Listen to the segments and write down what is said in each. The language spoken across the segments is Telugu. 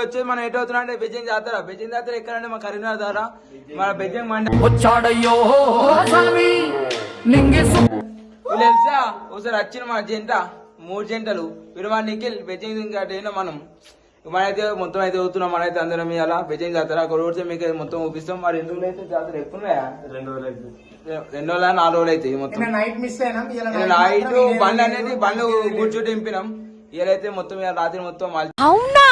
వచ్చేది మనం ఎటు అవుతున్నా అంటే బెజ్జింగ్ జాతర. బెజ్జింగ్ జాతర ఎక్కడంటే మా కరీంనగర్ ద్వారా మన బెజ్జింగ్ మండ వచ్చాడయ్యో తెలుసా? ఒకసారి వచ్చిన మన జంట మూడు జంటలు. విడమా నిఖిల్ బెజ్జింగ్ ఇంకా అయినా మనం? మనైతే మొత్తం అయితే అవుతున్నాం మనైతే అందరం ఇలా బెజ్జింగ్ జాతర ఒక రోజు మీకు మొత్తం చూపిస్తాం. మరి ఎన్ని రోజులు అయితే జాతర ఎప్పుడు రెండు రోజులు అయితే రెండు రోజులు నాలుగు రోజులు అయితే మొత్తం. నైట్ మిస్ అయినా నైట్ బండ్లు అనేది బండ్లు కూర్చోటి దింపినాం ఇలాయితే మొత్తం రాత్రి మొత్తం అవునా?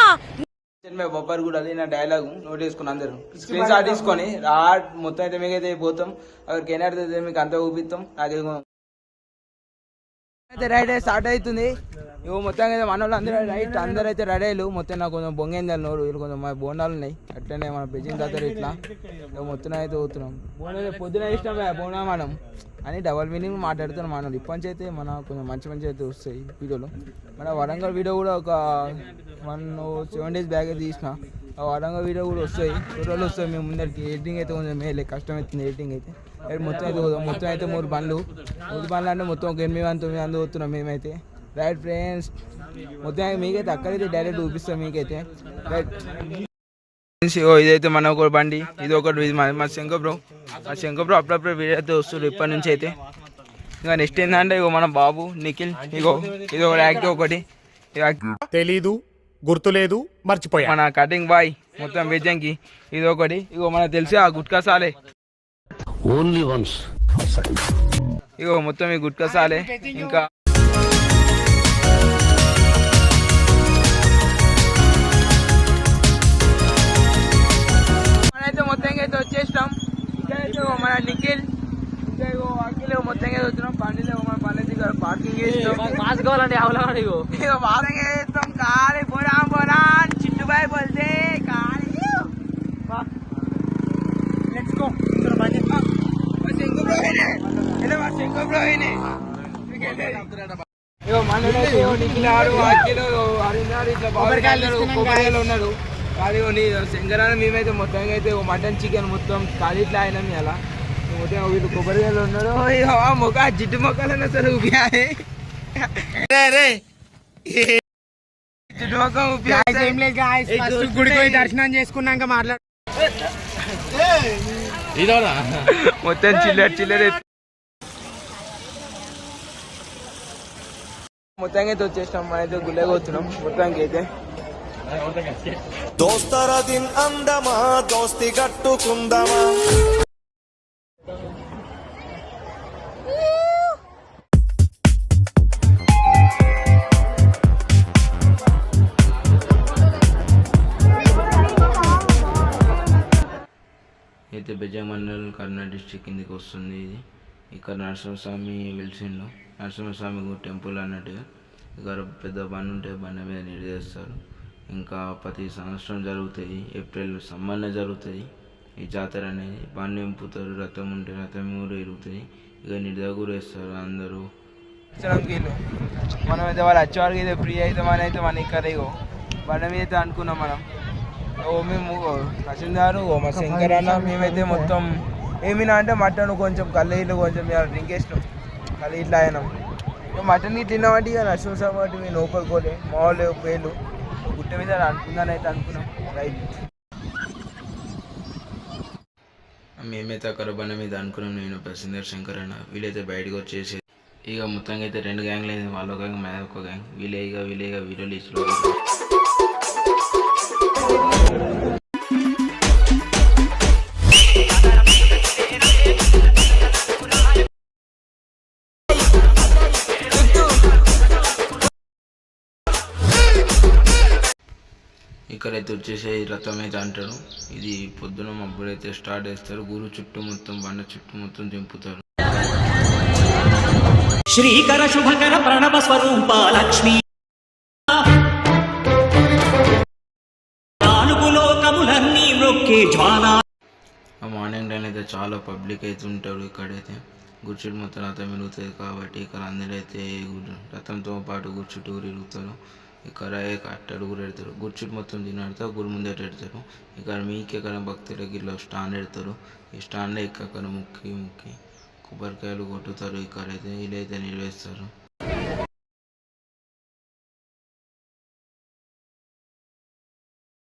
బొబ్బర్ కూడా అది నా డైలాగ్ నోట్ చేసుకుని అందరూ. స్క్రీన్ షాట్ తీసుకొని. రా మొత్తం అయితే మీకైతే పోతాం. అక్కడికి ఏనాడితే మీకు అంతా చూపిస్తాం. నాకు అయితే రైడ్ స్టార్ట్ అవుతుంది. ఇవి మొత్తం అయితే మన వాళ్ళు అందరూ రైట్ అందరూ అయితే రెడీ అయ్యారు. మొత్తం నాకు కొంచెం బొంగేందాలు నోరు వీళ్ళు కొంచెం మా బోండాలు ఉన్నాయి. అట్లనే మన బెజ్జింగ్ తాతారు ఇట్లా. మొత్తం అయితే పోతున్నాం. బోనాలు పొద్దున ఇష్టం బోనా మనం. అని డబల్ మీనింగ్ మాట్లాడుతున్నాం మనం ఇప్పటి నుంచి అయితే మన కొంచెం మంచి మంచి అయితే వస్తాయి వీడియోలు. మన వరంగల్ వీడియో కూడా ఒక వన్ సెవెన్ డేస్ బ్యాగ్ అయితే తీసిన. ఆ వరంగల్ వీడియో కూడా వస్తాయి. రోజులు వస్తాయి మేము ముందరికి. ఎడిటింగ్ అయితే కొంచెం మేలే కష్టం అవుతుంది ఎడిటింగ్ అయితే. అయితే మొత్తం అయితే పోదాం. మొత్తం అయితే మూడు బండ్లు. మూడు బండ్లు అంటే మొత్తం ఒక ఎనిమిది మంది తొమ్మిది మంది పోతున్నాం మేమైతే. రైట్ ఫ్రెండ్స్ మొత్తం మీకైతే అక్కడైతే డైరెక్ట్ చూపిస్తాం మీకైతే. రైట్ ఓ ఇదైతే మన ఒక బండి. ఇది ఒకటి ఇది మా మా శంకర్ బ్రో శంకర్ బ్రో అప్పుడప్పుడు వీడియో అయితే వస్తుంది ఇప్పటి నుంచి అయితే. ఇంకా నెక్స్ట్ ఏంటంటే ఇగో మన బాబు నిఖిల్ ఇగో ఇది ఒక యాక్టివ్ ఒకటి తెలీదు గుర్తులేదు మర్చిపోయా. మన కటింగ్ బాయ్ మొత్తం వెజ్జంకి ఇది ఒకటి ఇగో మనకు తెలిసి ఆ గుట్కా సాలే. ఓన్లీ వన్స్ ఇగో మొత్తం ఈ గుట్కా సాలే. ఇంకా అవలవాడు ఇగో ఇగో వారంగా చేస్తాం కాలి పోరా పోరా చిట్టుబాయి పోతే కాలి. కొబ్బరికాయలు ఉన్నాడు. కానీ నీ శంకరాన మేమైతే మొత్తంగా అయితే మటన్ చికెన్ మొత్తం ఖాళీ ఇట్లా అయినాం ఇలా మొత్తం వీళ్ళు కొబ్బరికాయలు ఉన్నాడు. మొక్క జిడ్డు మొక్కలన్నా సరే ఉపియాలి జిడ్డు మొక్క Guys, ఏం లేదు guys. First గుడికి పోయి దర్శనం చేసుకున్నాక మాట్లాడు మొత్తం చిల్లర చిల్లర మొత్తంగా అయితే వచ్చేసినాం మనైతే గుళ్ళకి పోతున్నాం మొత్తానికి అయితే దోస్తర దిన్ అందమా దోస్తి కట్టుకుందమా అయితే మండలం మండల్ డిస్టిక్ కిందకి వస్తుంది ఇది. ఇక్కడ నరసింహస్వామి వెలిసిండు నరసింహస్వామి టెంపుల్ అన్నట్టుగా. ఇక్కడ పెద్ద బండి ఉంటే బండి మీద నీరు చేస్తారు ఇంకా ప్రతి సంవత్సరం జరుగుతాయి. ఏప్రిల్ సమ్మర్లో జరుగుతాయి. ఈ జాతర అనేది బండి నింపుతారు రథం ఉంటే రథం కూడా ఇరుగుతాయి. ఇక నిడిద కూడా వేస్తారు అందరూ. మనం అయితే వాళ్ళు వచ్చేవారికి అయితే ఫ్రీ అయితే మన అయితే మన ఇక్కడ బండి మీద అయితే అనుకున్నాం మనం. ఓ మేము నచ్చిందారు ఓ మా శంకర్ అన్న మేమైతే మొత్తం ఏమినా అంటే మటన్ కొంచెం కళ్ళు ఇట్లు కొంచెం డ్రింక్ వేసినాం కళ్ళు ఇట్లా అయినాం. మటన్ ఇట్లా తిన్నామంటే ఇక నష్టం కాబట్టి మేము లోపలికోలే మా వాళ్ళు పేర్లు. గుట్ట మీద అనుకుందాని అయితే అనుకున్నాం రైట్. మేమైతే అక్కడ బండి మీద అనుకున్నాం నేను ప్రసిందర్ శంకర్ అన్న. వీళ్ళైతే బయటకు వచ్చేసి ఇక మొత్తంగా అయితే రెండు గ్యాంగ్లు అయింది వాళ్ళ ఒక గ్యాంగ్ మీద ఒక గ్యాంగ్. వీళ్ళే ఇక వీళ్ళే ఇక ఇక్కడైతే వచ్చేసి రథం అయితే అంటారు. ఇది పొద్దున మబ్బులైతే స్టార్ట్ చేస్తారు. గురు చుట్టూ మొత్తం బండ చుట్టూ మొత్తం దింపుతారు. శ్రీకర శుభకర ప్రణవ స్వరూప లక్ష్మి మార్నింగ్ టైం అయితే చాలా పబ్లిక్ అయితే ఉంటారు ఇక్కడైతే. గుర్చుడు మొత్తం రథం ఇరుగుతుంది కాబట్టి ఇక్కడ అందరూ అయితే రథంతో పాటు గుర్చుట్టు కూడా ఇరుగుతారు ఇక్కడ అట్టడు కూడా పెడతారు. గుర్చుడు మొత్తం తినడతారు గుడి ముందట ఎడతారు ఇక్కడ మీకు ఎక్కడ భక్తులకి ఇట్లా స్టాండ్ పెడతారు. ఈ స్టాండ్లో ఇక్కడ ముక్కి ముక్కి కొబ్బరికాయలు కొట్టుతారు. ఇక్కడైతే వీళ్ళైతే నిలవేస్తారు.